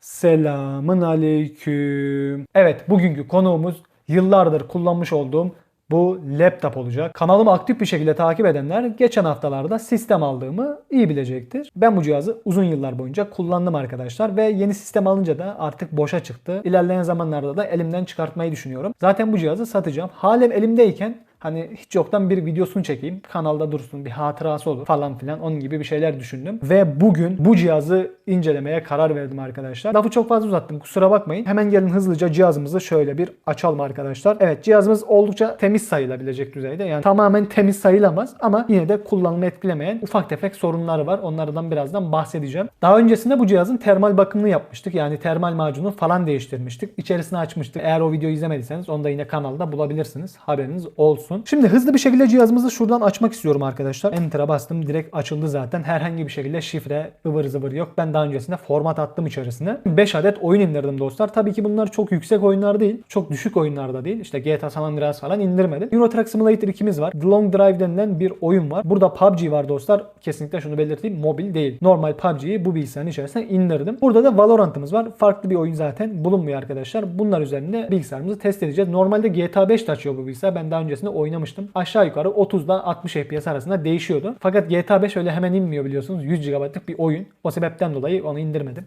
Selamın aleyküm. Evet bugünkü konuğumuz yıllardır kullanmış olduğum bu laptop olacak. Kanalımı aktif bir şekilde takip edenler geçen haftalarda sistem aldığımı iyi bilecektir. Ben bu cihazı uzun yıllar boyunca kullandım arkadaşlar ve yeni sistem alınca da artık boşa çıktı. İlerleyen zamanlarda da elimden çıkartmayı düşünüyorum. Zaten bu cihazı satacağım. Halen elimdeyken Hani hiç yoktan bir videosunu çekeyim. Kanalda dursun bir hatırası olur falan filan. Onun gibi bir şeyler düşündüm. Ve bugün bu cihazı incelemeye karar verdim arkadaşlar. Lafı çok fazla uzattım kusura bakmayın. Hemen gelin hızlıca cihazımızı şöyle bir açalım arkadaşlar. Evet cihazımız oldukça temiz sayılabilecek düzeyde. Yani tamamen temiz sayılamaz ama yine de kullanımı etkilemeyen ufak tefek sorunları var. Onlardan birazdan bahsedeceğim. Daha öncesinde bu cihazın termal bakımını yapmıştık. Yani termal macunu falan değiştirmiştik. İçerisini açmıştık. Eğer o videoyu izlemediyseniz onu da yine kanalda bulabilirsiniz. Haberiniz olsun. Şimdi hızlı bir şekilde cihazımızı şuradan açmak istiyorum arkadaşlar. Enter'a bastım. Direkt açıldı zaten. Herhangi bir şekilde şifre ıvır zıvır yok. Ben daha öncesinde format attım içerisine. 5 adet oyun indirdim dostlar. Tabii ki bunlar çok yüksek oyunlar değil. Çok düşük oyunlar da değil. İşte GTA San Andreas falan indirmedim. Euro Truck Simulator 2'miz var. The Long Drive denilen bir oyun var. Burada PUBG var dostlar. Kesinlikle şunu belirteyim. Mobil değil. Normal PUBG'yi bu bilgisayarın içerisine indirdim. Burada da Valorant'ımız var. Farklı bir oyun zaten bulunmuyor arkadaşlar. Bunlar üzerinde bilgisayarımızı test edeceğiz. Normalde GTA 5 de açıyor bu bilgisayar. Ben daha öncesinde oynamıştım. Aşağı yukarı 30 ile 60 FPS arasında değişiyordu. Fakat GTA 5 öyle hemen inmiyor biliyorsunuz. 100 GB'lık bir oyun. O sebepten dolayı onu indirmedim.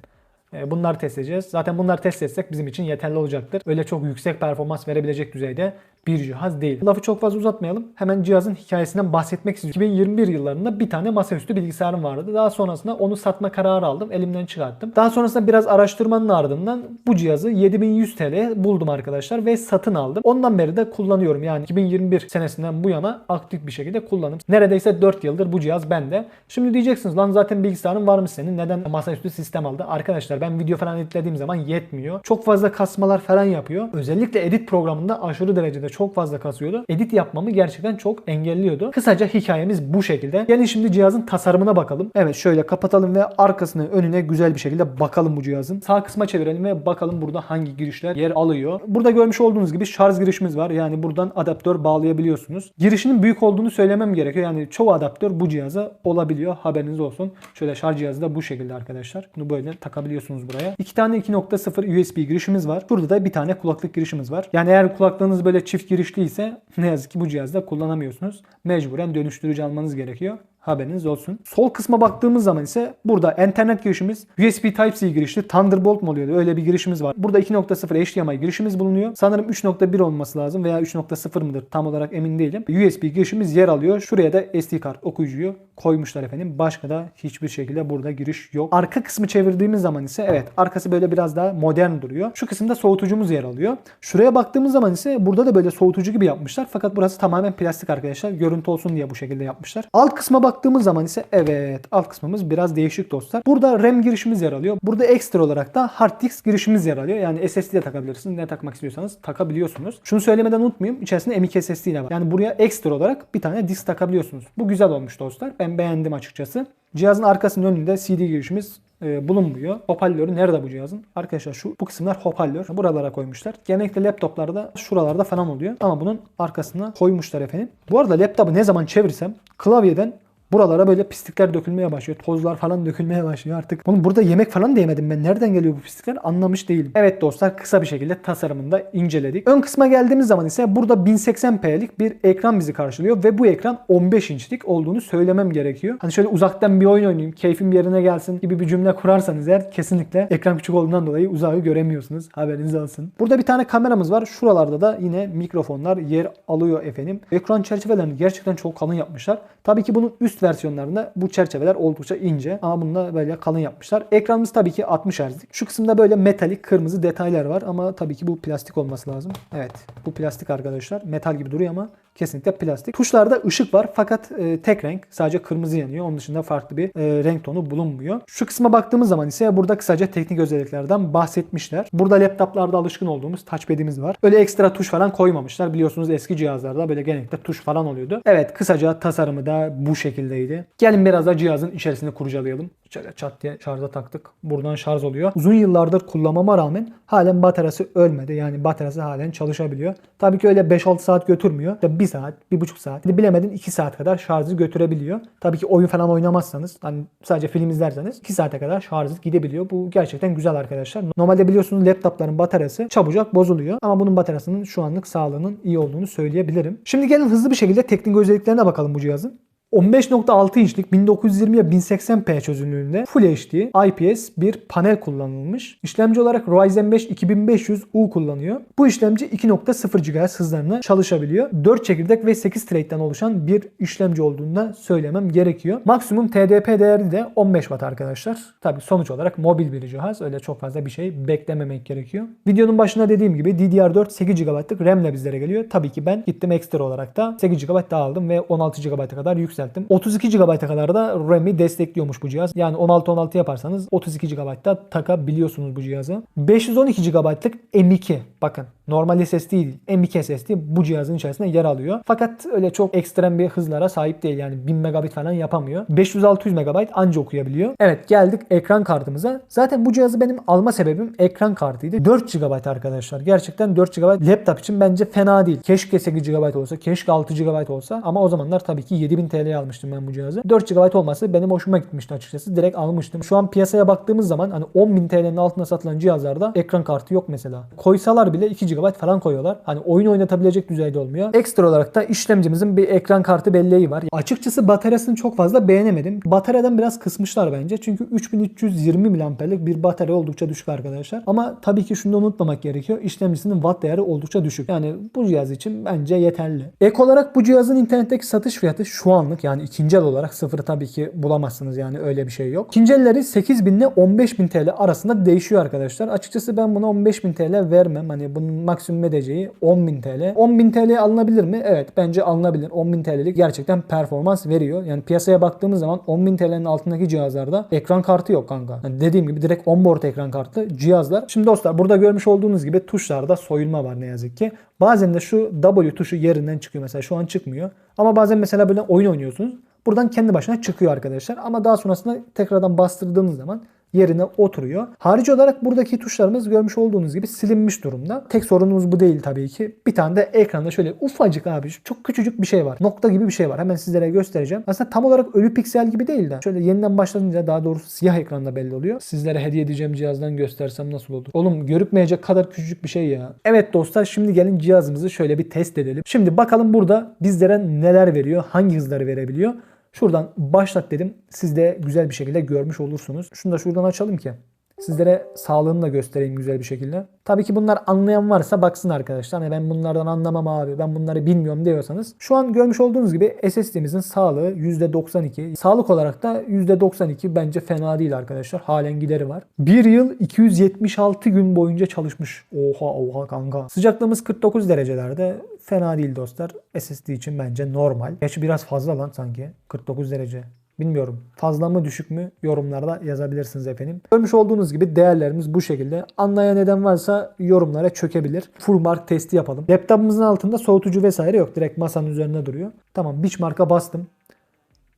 E, Bunları test edeceğiz. Zaten bunları test etsek bizim için yeterli olacaktır. Öyle çok yüksek performans verebilecek düzeyde bir cihaz değil. Lafı çok fazla uzatmayalım. Hemen cihazın hikayesinden bahsetmek istiyorum. 2021 yıllarında bir tane masaüstü bilgisayarım vardı. Daha sonrasında onu satma kararı aldım. Elimden çıkarttım. Daha sonrasında biraz araştırmanın ardından bu cihazı 7100 TL buldum arkadaşlar ve satın aldım. Ondan beri de kullanıyorum. Yani 2021 senesinden bu yana aktif bir şekilde kullanım. Neredeyse 4 yıldır bu cihaz bende. Şimdi diyeceksiniz lan zaten bilgisayarın varmış senin. Neden masaüstü sistem aldı? Arkadaşlar ben video falan editlediğim zaman yetmiyor. Çok fazla kasmalar falan yapıyor. Özellikle edit programında aşırı derecede çok fazla kasıyordu. Edit yapmamı gerçekten çok engelliyordu. Kısaca hikayemiz bu şekilde. Gelin şimdi cihazın tasarımına bakalım. Evet şöyle kapatalım ve arkasını önüne güzel bir şekilde bakalım bu cihazın. Sağ kısma çevirelim ve bakalım burada hangi girişler yer alıyor. Burada görmüş olduğunuz gibi şarj girişimiz var. Yani buradan adaptör bağlayabiliyorsunuz. Girişinin büyük olduğunu söylemem gerekiyor. Yani çoğu adaptör bu cihaza olabiliyor. Haberiniz olsun. Şöyle şarj cihazı da bu şekilde arkadaşlar. Bunu böyle takabiliyorsunuz buraya. İki tane 2.0 USB girişimiz var. Burada da bir tane kulaklık girişimiz var. Yani eğer kulaklığınız böyle çift girişliyse ne yazık ki bu cihazda kullanamıyorsunuz. Mecburen dönüştürücü almanız gerekiyor. Haberiniz olsun. Sol kısma baktığımız zaman ise burada internet girişimiz, USB Type-C girişli, Thunderbolt mu oluyordu? Öyle bir girişimiz var. Burada 2.0 HDMI girişimiz bulunuyor. Sanırım 3.1 olması lazım veya 3.0 mıdır? Tam olarak emin değilim. USB girişimiz yer alıyor. Şuraya da SD kart okuyucuyu koymuşlar efendim. Başka da hiçbir şekilde burada giriş yok. Arka kısmı çevirdiğimiz zaman ise evet arkası böyle biraz daha modern duruyor. Şu kısımda soğutucumuz yer alıyor. Şuraya baktığımız zaman ise burada da böyle soğutucu gibi yapmışlar. Fakat burası tamamen plastik arkadaşlar. Görüntü olsun diye bu şekilde yapmışlar. Alt kısma baktığımız zaman ise evet alt kısmımız biraz değişik dostlar. Burada RAM girişimiz yer alıyor. Burada ekstra olarak da hard disk girişimiz yer alıyor. Yani SSD de takabilirsiniz. Ne takmak istiyorsanız takabiliyorsunuz. Şunu söylemeden unutmayayım. İçerisinde M.2 SSD de var. Yani buraya ekstra olarak bir tane disk takabiliyorsunuz. Bu güzel olmuş dostlar. Ben beğendim açıkçası. Cihazın arkasının önünde CD girişimiz e, bulunmuyor. Hoparlörü nerede bu cihazın? Arkadaşlar şu bu kısımlar hoparlör. Buralara koymuşlar. Genellikle laptoplarda şuralarda falan oluyor. Ama bunun arkasına koymuşlar efendim. Bu arada laptopu ne zaman çevirsem klavyeden Buralara böyle pislikler dökülmeye başlıyor. Tozlar falan dökülmeye başlıyor artık. Oğlum burada yemek falan da yemedim ben. Nereden geliyor bu pislikler anlamış değilim. Evet dostlar kısa bir şekilde tasarımını da inceledik. Ön kısma geldiğimiz zaman ise burada 1080p'lik bir ekran bizi karşılıyor ve bu ekran 15 inçlik olduğunu söylemem gerekiyor. Hani şöyle uzaktan bir oyun oynayayım, keyfim yerine gelsin gibi bir cümle kurarsanız eğer kesinlikle ekran küçük olduğundan dolayı uzağı göremiyorsunuz. Haberiniz olsun. Burada bir tane kameramız var. Şuralarda da yine mikrofonlar yer alıyor efendim. Ekran çerçevelerini gerçekten çok kalın yapmışlar. Tabii ki bunun üst versiyonlarında bu çerçeveler oldukça ince ama bunda böyle kalın yapmışlar. Ekranımız tabii ki 60 Hz'lik. Şu kısımda böyle metalik kırmızı detaylar var ama tabii ki bu plastik olması lazım. Evet bu plastik arkadaşlar. Metal gibi duruyor ama kesinlikle plastik. Tuşlarda ışık var fakat e, tek renk sadece kırmızı yanıyor. Onun dışında farklı bir e, renk tonu bulunmuyor. Şu kısma baktığımız zaman ise burada kısaca teknik özelliklerden bahsetmişler. Burada laptoplarda alışkın olduğumuz touchpad'imiz var. Öyle ekstra tuş falan koymamışlar. Biliyorsunuz eski cihazlarda böyle genellikle tuş falan oluyordu. Evet kısaca tasarımı da bu şekildeydi. Gelin biraz da cihazın içerisini kurcalayalım. Şöyle çat diye şarja taktık. Buradan şarj oluyor. Uzun yıllardır kullanmama rağmen halen bataryası ölmedi. Yani bataryası halen çalışabiliyor. Tabii ki öyle 5-6 saat götürmüyor. 1 saat, 1,5 saat, hadi bilemedin 2 saat kadar şarjı götürebiliyor. Tabii ki oyun falan oynamazsanız, hani sadece film izlerseniz 2 saate kadar şarjı gidebiliyor. Bu gerçekten güzel arkadaşlar. Normalde biliyorsunuz laptopların bataryası çabucak bozuluyor. Ama bunun bataryasının şu anlık sağlığının iyi olduğunu söyleyebilirim. Şimdi gelin hızlı bir şekilde teknik özelliklerine bakalım bu cihazın. 15.6 inçlik 1920'ye 1080p çözünürlüğünde Full HD IPS bir panel kullanılmış. İşlemci olarak Ryzen 5 2500U kullanıyor. Bu işlemci 2.0 GHz hızlarına çalışabiliyor. 4 çekirdek ve 8 thread'den oluşan bir işlemci olduğunu da söylemem gerekiyor. Maksimum TDP değeri de 15 Watt arkadaşlar. Tabi sonuç olarak mobil bir cihaz. Öyle çok fazla bir şey beklememek gerekiyor. Videonun başında dediğim gibi DDR4 8 GB'lık RAM ile bizlere geliyor. Tabii ki ben gittim ekstra olarak da 8 GB daha aldım ve 16 GB'a kadar yükselttim. 32 GB'a kadar da RAM'i destekliyormuş bu cihaz. Yani 16-16 yaparsanız 32 GB'da takabiliyorsunuz bu cihazı. 512 GB'lık M2 bakın normal SSD değil M2 SSD bu cihazın içerisinde yer alıyor. Fakat öyle çok ekstrem bir hızlara sahip değil yani 1000 megabit falan yapamıyor. 500-600 MB anca okuyabiliyor. Evet geldik ekran kartımıza. Zaten bu cihazı benim alma sebebim ekran kartıydı. 4 GB arkadaşlar. Gerçekten 4 GB laptop için bence fena değil. Keşke 8 GB olsa, keşke 6 GB olsa ama o zamanlar tabii ki 7000 TL'ye almıştım ben bu cihazı. 4 GB olması benim hoşuma gitmişti açıkçası. Direkt almıştım. Şu an piyasaya baktığımız zaman hani 10.000 TL'nin altında satılan cihazlarda ekran kartı yok mesela. Koysalar bile 2 GB falan koyuyorlar. Hani oyun oynatabilecek düzeyde olmuyor. Ekstra olarak da işlemcimizin bir ekran kartı belleği var. Açıkçası bataryasını çok fazla beğenemedim. Bataryadan biraz kısmışlar bence. Çünkü 3320 mAh'lik bir batarya oldukça düşük arkadaşlar. Ama tabii ki şunu unutmamak gerekiyor. İşlemcisinin watt değeri oldukça düşük. Yani bu cihaz için bence yeterli. Ek olarak bu cihazın internetteki satış fiyatı şu anlık yani ikinci el olarak sıfırı tabii ki bulamazsınız yani öyle bir şey yok. İkinci elleri 8000 ile 15000 TL arasında değişiyor arkadaşlar. Açıkçası ben buna 15000 TL vermem. Hani bunun maksimum edeceği 10.000 TL. 10.000 TL alınabilir mi? Evet bence alınabilir. 10.000 TL'lik gerçekten performans veriyor. Yani piyasaya baktığımız zaman 10.000 TL'nin altındaki cihazlarda ekran kartı yok kanka. Yani dediğim gibi direkt onboard ekran kartlı cihazlar. Şimdi dostlar burada görmüş olduğunuz gibi tuşlarda soyulma var ne yazık ki. Bazen de şu W tuşu yerinden çıkıyor mesela şu an çıkmıyor. Ama bazen mesela böyle oyun oynuyorsunuz. Buradan kendi başına çıkıyor arkadaşlar. Ama daha sonrasında tekrardan bastırdığınız zaman yerine oturuyor. Harici olarak buradaki tuşlarımız görmüş olduğunuz gibi silinmiş durumda. Tek sorunumuz bu değil tabii ki. Bir tane de ekranda şöyle ufacık abi çok küçücük bir şey var. Nokta gibi bir şey var. Hemen sizlere göstereceğim. Aslında tam olarak ölü piksel gibi değil de şöyle yeniden başladığında daha doğrusu siyah ekranda belli oluyor. Sizlere hediye edeceğim cihazdan göstersem nasıl olur? Oğlum görükmeyecek kadar küçücük bir şey ya. Evet dostlar şimdi gelin cihazımızı şöyle bir test edelim. Şimdi bakalım burada bizlere neler veriyor? Hangi hızları verebiliyor? Şuradan başlat dedim. Siz de güzel bir şekilde görmüş olursunuz. Şunu da şuradan açalım ki. Sizlere sağlığını da göstereyim güzel bir şekilde. Tabii ki bunlar anlayan varsa baksın arkadaşlar. Hani ben bunlardan anlamam abi ben bunları bilmiyorum diyorsanız. Şu an görmüş olduğunuz gibi SSD'mizin sağlığı %92. Sağlık olarak da %92 bence fena değil arkadaşlar. Halen gideri var. 1 yıl 276 gün boyunca çalışmış. Oha oha kanka. Sıcaklığımız 49 derecelerde. Fena değil dostlar. SSD için bence normal. Gerçi biraz fazla lan sanki. 49 derece. Bilmiyorum. Fazla mı düşük mü yorumlarda yazabilirsiniz efendim. Görmüş olduğunuz gibi değerlerimiz bu şekilde. Anlayan neden varsa yorumlara çökebilir. Full mark testi yapalım. Laptopumuzun altında soğutucu vesaire yok. Direkt masanın üzerinde duruyor. Tamam beach marka bastım.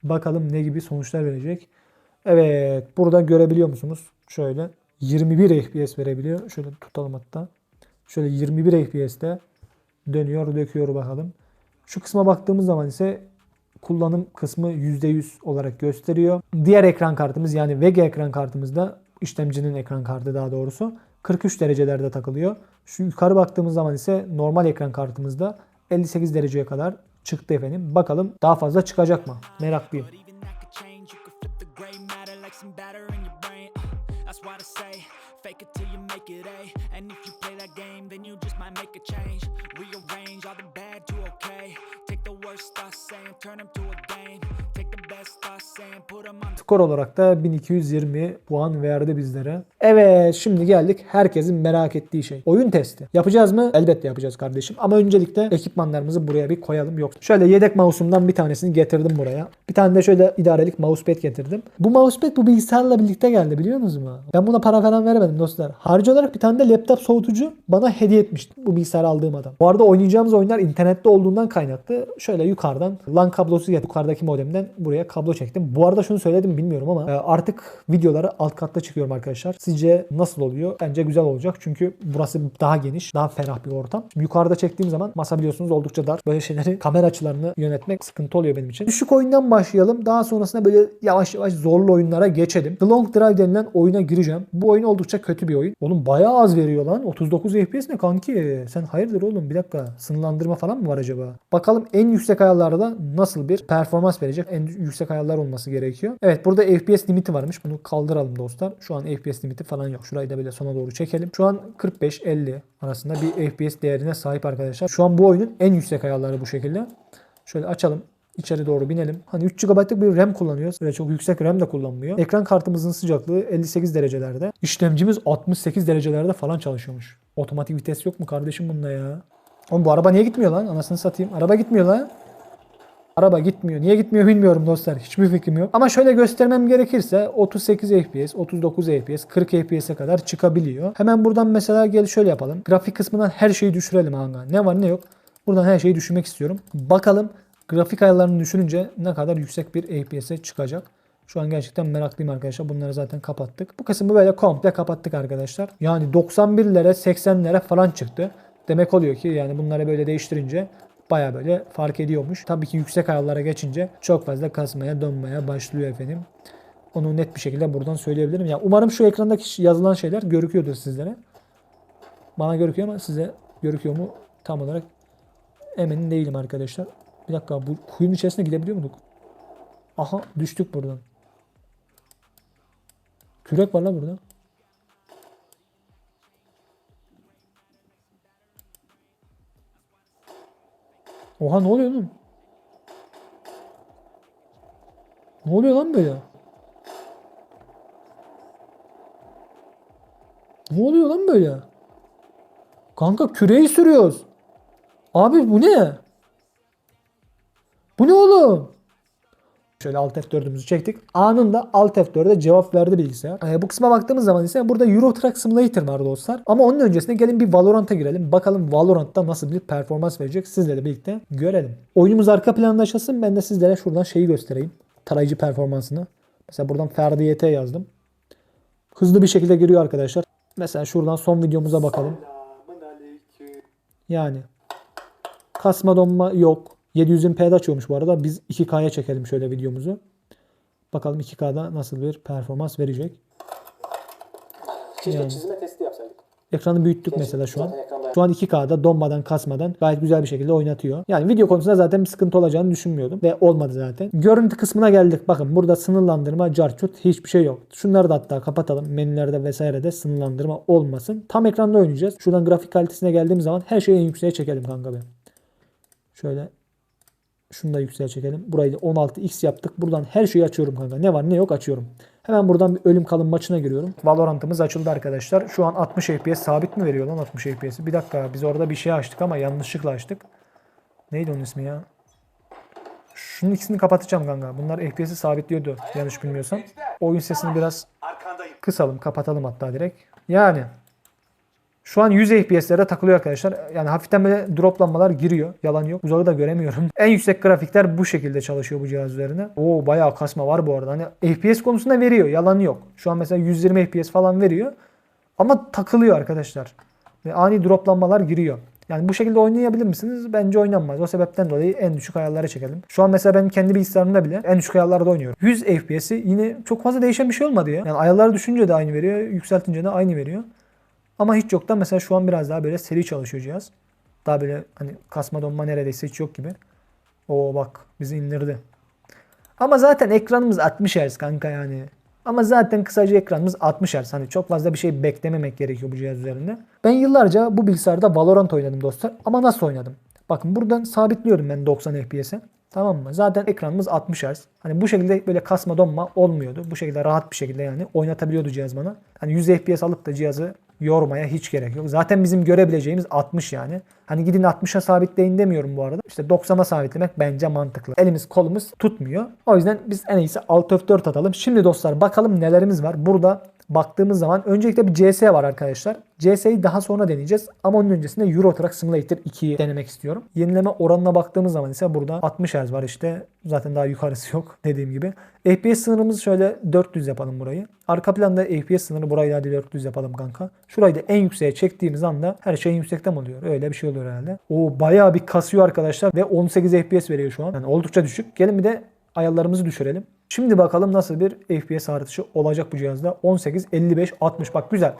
Bakalım ne gibi sonuçlar verecek. Evet burada görebiliyor musunuz? Şöyle 21 FPS verebiliyor. Şöyle tutalım hatta. Şöyle 21 FPS'te dönüyor döküyor bakalım. Şu kısma baktığımız zaman ise kullanım kısmı %100 olarak gösteriyor. Diğer ekran kartımız yani VG ekran kartımızda işlemcinin ekran kartı daha doğrusu 43 derecelerde takılıyor. Şu yukarı baktığımız zaman ise normal ekran kartımızda 58 dereceye kadar çıktı efendim. Bakalım daha fazla çıkacak mı? Meraklıyım. Fake it till you make it A. And if you play that game, then you just might make a change. Rearrange turn him to a Skor olarak da 1220 puan verdi bizlere. Evet şimdi geldik herkesin merak ettiği şey. Oyun testi. Yapacağız mı? Elbette yapacağız kardeşim. Ama öncelikle ekipmanlarımızı buraya bir koyalım. Yok. Şöyle yedek mouse'umdan bir tanesini getirdim buraya. Bir tane de şöyle idarelik mousepad getirdim. Bu mousepad bu bilgisayarla birlikte geldi biliyor musunuz mu? Ben buna para falan söyleyeyim dostlar. Harcı olarak bir tane de laptop soğutucu bana hediye etmişti bu bilgisayar aldığım adam. Bu arada oynayacağımız oyunlar internette olduğundan kaynaklı. Şöyle yukarıdan LAN kablosu geldi. Yukarıdaki modemden buraya kablo çektim. Bu arada şunu söyledim bilmiyorum ama e, artık videoları alt katta çıkıyorum arkadaşlar. Sizce nasıl oluyor? Bence güzel olacak. Çünkü burası daha geniş, daha ferah bir ortam. Yukarıda çektiğim zaman masa biliyorsunuz oldukça dar. Böyle şeyleri kamera açılarını yönetmek sıkıntı oluyor benim için. Düşük oyundan başlayalım. Daha sonrasında böyle yavaş yavaş zorlu oyunlara geçelim. The Long Drive denilen oyuna gireceğim. Bu oyun oldukça kötü bir oyun. Oğlum bayağı az veriyor lan. 39 FPS ne kanki? Sen hayırdır oğlum bir dakika. Sınırlandırma falan mı var acaba? Bakalım en yüksek ayarlarda nasıl bir performans verecek? En yüksek ayarlar olması gerekiyor. Evet burada FPS limiti varmış. Bunu kaldıralım dostlar. Şu an FPS limiti falan yok. Şurayı da böyle sona doğru çekelim. Şu an 45-50 arasında bir FPS değerine sahip arkadaşlar. Şu an bu oyunun en yüksek ayarları bu şekilde. Şöyle açalım. İçeri doğru binelim. Hani 3 GB'lık bir RAM kullanıyoruz. Ve çok yüksek RAM de kullanmıyor. Ekran kartımızın sıcaklığı 58 derecelerde. İşlemcimiz 68 derecelerde falan çalışıyormuş. Otomatik vites yok mu kardeşim bunda ya? Oğlum bu araba niye gitmiyor lan? Anasını satayım. Araba gitmiyor lan. Araba gitmiyor. Niye gitmiyor bilmiyorum dostlar. Hiçbir fikrim yok. Ama şöyle göstermem gerekirse 38 FPS, 39 FPS, 40 FPS'e kadar çıkabiliyor. Hemen buradan mesela gel şöyle yapalım. Grafik kısmından her şeyi düşürelim hanga. Ne var ne yok. Buradan her şeyi düşürmek istiyorum. Bakalım grafik ayarlarını düşürünce ne kadar yüksek bir FPS'e çıkacak. Şu an gerçekten meraklıyım arkadaşlar. Bunları zaten kapattık. Bu kısmı böyle komple kapattık arkadaşlar. Yani 91'lere 80'lere falan çıktı. Demek oluyor ki yani bunları böyle değiştirince baya böyle fark ediyormuş. Tabii ki yüksek ayarlara geçince çok fazla kasmaya dönmeye başlıyor efendim. Onu net bir şekilde buradan söyleyebilirim. Ya umarım şu ekrandaki yazılan şeyler görüküyordur sizlere. Bana görüküyor ama size görüküyor mu tam olarak emin değilim arkadaşlar. Bir dakika bu kuyunun içerisine gidebiliyor muyduk? Aha düştük buradan. Kürek var la burada. Oha ne oluyor lan? Ne oluyor lan böyle? Ne oluyor lan böyle? Kanka küreği sürüyoruz. Abi bu ne? Bu ne oğlum? Şöyle Alt F4'ümüzü çektik. Anında Alt F4'e cevap verdi bilgisayar. Ee, bu kısma baktığımız zaman ise burada Euro Truck Simulator var dostlar. Ama onun öncesinde gelin bir Valorant'a girelim. Bakalım Valorant'ta nasıl bir performans verecek sizlerle birlikte görelim. Oyunumuz arka planda yaşasın. Ben de sizlere şuradan şeyi göstereyim. Tarayıcı performansını. Mesela buradan Ferdi YT yazdım. Hızlı bir şekilde giriyor arkadaşlar. Mesela şuradan son videomuza bakalım. Yani kasma donma yok. 720p'de açıyormuş bu arada. Biz 2K'ya çekelim şöyle videomuzu. Bakalım 2K'da nasıl bir performans verecek. Keşke Yani. çizme testi yapsaydık. Ekranı büyüttük mesela şu an. Şu an 2K'da donmadan kasmadan gayet güzel bir şekilde oynatıyor. Yani video konusunda zaten bir sıkıntı olacağını düşünmüyordum. Ve olmadı zaten. Görüntü kısmına geldik. Bakın burada sınırlandırma, carçurt hiçbir şey yok. Şunları da hatta kapatalım. Menülerde vesairede sınırlandırma olmasın. Tam ekranda oynayacağız. Şuradan grafik kalitesine geldiğim zaman her şeyi en yükseğe çekelim kanka be. Şöyle şunu da yükseğe çekelim. Burayı da 16x yaptık. Buradan her şeyi açıyorum kanka. Ne var ne yok açıyorum. Hemen buradan bir ölüm kalım maçına giriyorum. Valorant'ımız açıldı arkadaşlar. Şu an 60 FPS sabit mi veriyor lan 60 FPS'i? Bir dakika biz orada bir şey açtık ama yanlışlıkla açtık. Neydi onun ismi ya? Şunun ikisini kapatacağım kanka. Bunlar FPS'i sabitliyordu yanlış bilmiyorsam. Oyun sesini biraz kısalım kapatalım hatta direkt. Yani şu an 100 FPS'lere takılıyor arkadaşlar. Yani hafiften böyle droplanmalar giriyor. Yalan yok. Uzağı da göremiyorum. En yüksek grafikler bu şekilde çalışıyor bu cihaz üzerine. Oo bayağı kasma var bu arada. Hani FPS konusunda veriyor. Yalan yok. Şu an mesela 120 FPS falan veriyor. Ama takılıyor arkadaşlar. Ve ani droplanmalar giriyor. Yani bu şekilde oynayabilir misiniz? Bence oynanmaz. O sebepten dolayı en düşük ayarlara çekelim. Şu an mesela ben kendi bilgisayarımda bile en düşük ayarlarda oynuyorum. 100 FPS'i yine çok fazla değişen bir şey olmadı ya. Yani ayarları düşünce de aynı veriyor. Yükseltince de aynı veriyor. Ama hiç yoktan mesela şu an biraz daha böyle seri çalışıyor cihaz. Daha böyle hani kasma donma neredeyse hiç yok gibi. Oo bak bizi indirdi. Ama zaten ekranımız 60 Hz kanka yani. Ama zaten kısaca ekranımız 60 Hz. Hani çok fazla bir şey beklememek gerekiyor bu cihaz üzerinde. Ben yıllarca bu bilgisayarda Valorant oynadım dostlar. Ama nasıl oynadım? Bakın buradan sabitliyordum ben 90 FPS'e. Tamam mı? Zaten ekranımız 60 Hz. Hani bu şekilde böyle kasma donma olmuyordu. Bu şekilde rahat bir şekilde yani oynatabiliyordu cihaz bana. Hani 100 FPS alıp da cihazı yormaya hiç gerek yok. Zaten bizim görebileceğimiz 60 yani. Hani gidin 60'a sabitleyin demiyorum bu arada. İşte 90'a sabitlemek bence mantıklı. Elimiz kolumuz tutmuyor. O yüzden biz en iyisi Alt F4 atalım. Şimdi dostlar bakalım nelerimiz var. Burada baktığımız zaman öncelikle bir CS var arkadaşlar. CS'yi daha sonra deneyeceğiz ama onun öncesinde Euro Truck Simulator 2'yi denemek istiyorum. Yenileme oranına baktığımız zaman ise burada 60 Hz var işte. Zaten daha yukarısı yok dediğim gibi. FPS sınırımız şöyle 400 yapalım burayı. Arka planda FPS sınırı burayı hadi 400 yapalım kanka. Şurayı da en yükseğe çektiğimiz anda her şey en yüksekte mi oluyor? Öyle bir şey oluyor herhalde. O bayağı bir kasıyor arkadaşlar ve 18 FPS veriyor şu an. Yani oldukça düşük. Gelin bir de ayarlarımızı düşürelim. Şimdi bakalım nasıl bir FPS artışı olacak bu cihazda. 18, 55, 60 bak güzel.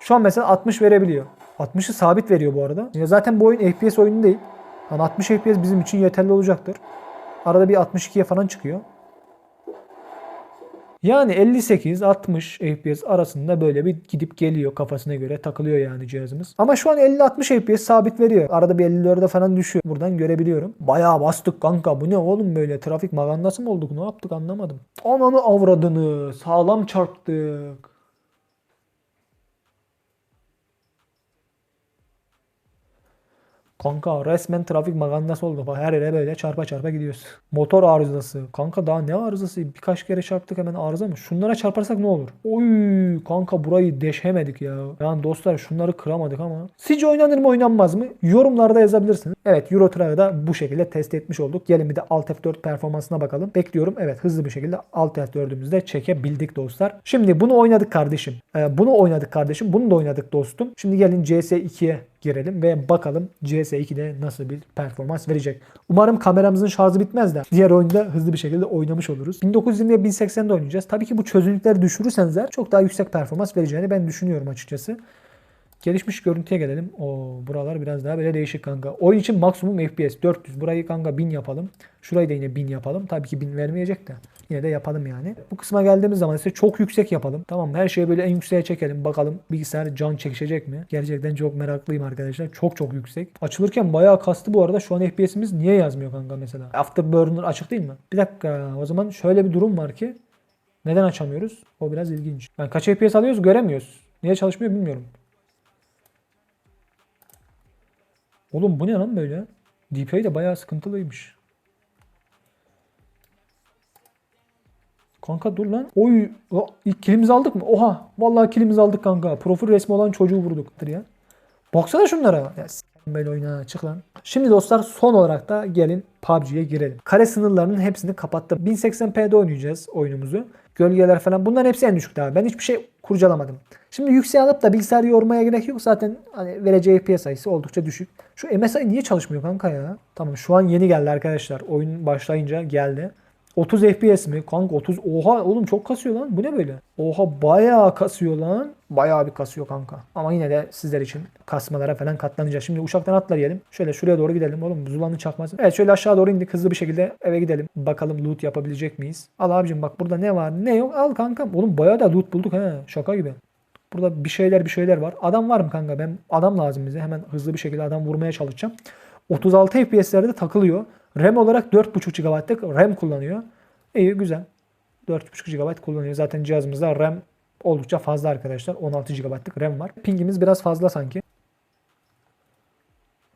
Şu an mesela 60 verebiliyor. 60'ı sabit veriyor bu arada. Ya zaten bu oyun FPS oyunu değil. Yani 60 FPS bizim için yeterli olacaktır. Arada bir 62'ye falan çıkıyor. Yani 58-60 FPS arasında böyle bir gidip geliyor kafasına göre takılıyor yani cihazımız. Ama şu an 50-60 FPS sabit veriyor. Arada bir 54'e falan düşüyor. Buradan görebiliyorum. Bayağı bastık kanka. Bu ne oğlum böyle? Trafik magandası mı olduk? Ne yaptık anlamadım. Ananı avradını. Sağlam çarptık. Kanka resmen trafik magandası oldu. Bak her yere böyle çarpa çarpa gidiyoruz. Motor arızası. Kanka daha ne arızası? Birkaç kere çarptık hemen arıza mı? Şunlara çarparsak ne olur? Oy kanka burayı deşemedik ya. Yani dostlar şunları kıramadık ama. Sizce oynanır mı oynanmaz mı? Yorumlarda yazabilirsiniz. Evet Euro da bu şekilde test etmiş olduk. Gelin bir de Alt F4 performansına bakalım. Bekliyorum. Evet hızlı bir şekilde Alt F4'ümüzü de çekebildik dostlar. Şimdi bunu oynadık kardeşim. Ee, bunu oynadık kardeşim. Bunu da oynadık dostum. Şimdi gelin CS2'ye girelim ve bakalım CS2'de nasıl bir performans verecek. Umarım kameramızın şarjı bitmez de diğer oyunda hızlı bir şekilde oynamış oluruz. 1920 ve 1080'de oynayacağız. Tabii ki bu çözünürlükleri düşürürseniz çok daha yüksek performans vereceğini ben düşünüyorum açıkçası. Gelişmiş görüntüye gelelim. O buralar biraz daha böyle değişik kanka. Oyun için maksimum FPS 400. Burayı kanka 1000 yapalım. Şurayı da yine 1000 yapalım. Tabii ki 1000 vermeyecek de. Yine de yapalım yani. Bu kısma geldiğimiz zaman ise çok yüksek yapalım. Tamam her şeyi böyle en yükseğe çekelim. Bakalım bilgisayar can çekişecek mi? Gerçekten çok meraklıyım arkadaşlar. Çok çok yüksek. Açılırken bayağı kastı bu arada. Şu an FPS'imiz niye yazmıyor kanka mesela? Afterburner açık değil mi? Bir dakika. O zaman şöyle bir durum var ki. Neden açamıyoruz? O biraz ilginç. Yani kaç FPS alıyoruz göremiyoruz. Niye çalışmıyor bilmiyorum. Oğlum bu ne lan böyle? DPI de bayağı sıkıntılıymış. Kanka dur lan. Oy. ilk kilimizi aldık mı? Oha. Vallahi kilimizi aldık kanka. Profil resmi olan çocuğu vurduk. Ya. Baksana şunlara. Ya böyle oyna. Çık lan. Şimdi dostlar son olarak da gelin PUBG'ye girelim. Kare sınırlarının hepsini kapattım. 1080p'de oynayacağız oyunumuzu. Gölgeler falan. Bunların hepsi en düşük daha. Ben hiçbir şey kurcalamadım. Şimdi yükseğe alıp da bilgisayarı yormaya gerek yok. Zaten hani vereceği FPS sayısı oldukça düşük. Şu MSI niye çalışmıyor kanka ya? Tamam şu an yeni geldi arkadaşlar. Oyun başlayınca geldi. 30 FPS mi? Kanka 30. Oha oğlum çok kasıyor lan. Bu ne böyle? Oha bayağı kasıyor lan. Bayağı bir kasıyor kanka. Ama yine de sizler için kasmalara falan katlanacağız. Şimdi uçaktan atlayalım. Şöyle şuraya doğru gidelim oğlum. Zulanı çakmaz. Evet şöyle aşağı doğru indik. Hızlı bir şekilde eve gidelim. Bakalım loot yapabilecek miyiz? Al abicim bak burada ne var ne yok. Al kanka. Oğlum bayağı da loot bulduk ha. Şaka gibi. Burada bir şeyler bir şeyler var. Adam var mı kanka? Ben adam lazım bize. Hemen hızlı bir şekilde adam vurmaya çalışacağım. 36 FPS'lerde takılıyor. RAM olarak 4.5 GB'lık RAM kullanıyor. İyi güzel. 4.5 GB kullanıyor. Zaten cihazımızda RAM oldukça fazla arkadaşlar. 16 GB'lık RAM var. Pingimiz biraz fazla sanki.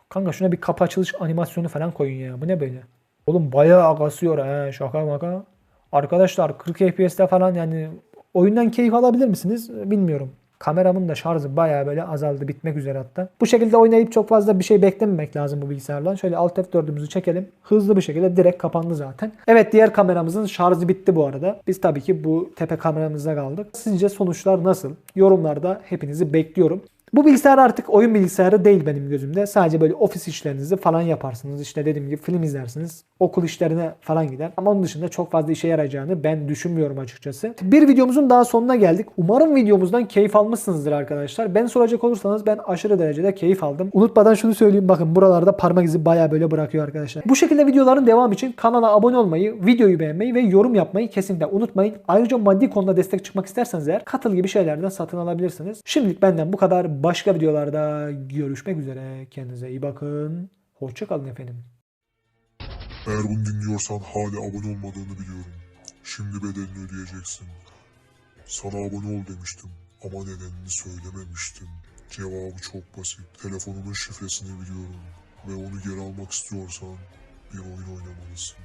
Kanka şuna bir kapı açılış animasyonu falan koyun ya. Bu ne böyle? Oğlum bayağı kasıyor ha. Şaka maka. Arkadaşlar 40 FPS'te falan yani oyundan keyif alabilir misiniz? Bilmiyorum. Kameramın da şarjı bayağı böyle azaldı. Bitmek üzere hatta. Bu şekilde oynayıp çok fazla bir şey beklememek lazım bu bilgisayardan. Şöyle Alt F4'ümüzü çekelim. Hızlı bir şekilde direkt kapandı zaten. Evet diğer kameramızın şarjı bitti bu arada. Biz tabii ki bu tepe kameramızda kaldık. Sizce sonuçlar nasıl? Yorumlarda hepinizi bekliyorum. Bu bilgisayar artık oyun bilgisayarı değil benim gözümde. Sadece böyle ofis işlerinizi falan yaparsınız. İşte dediğim gibi film izlersiniz. Okul işlerine falan gider. Ama onun dışında çok fazla işe yarayacağını ben düşünmüyorum açıkçası. Bir videomuzun daha sonuna geldik. Umarım videomuzdan keyif almışsınızdır arkadaşlar. Ben soracak olursanız ben aşırı derecede keyif aldım. Unutmadan şunu söyleyeyim. Bakın buralarda parmak izi baya böyle bırakıyor arkadaşlar. Bu şekilde videoların devamı için kanala abone olmayı, videoyu beğenmeyi ve yorum yapmayı kesinlikle unutmayın. Ayrıca maddi konuda destek çıkmak isterseniz eğer katıl gibi şeylerden satın alabilirsiniz. Şimdilik benden bu kadar. Başka videolarda görüşmek üzere. Kendinize iyi bakın. Hoşçakalın efendim. Eğer bunu dinliyorsan hala abone olmadığını biliyorum. Şimdi bedelini ödeyeceksin. Sana abone ol demiştim ama nedenini söylememiştim. Cevabı çok basit. Telefonunun şifresini biliyorum ve onu geri almak istiyorsan bir oyun oynamalısın.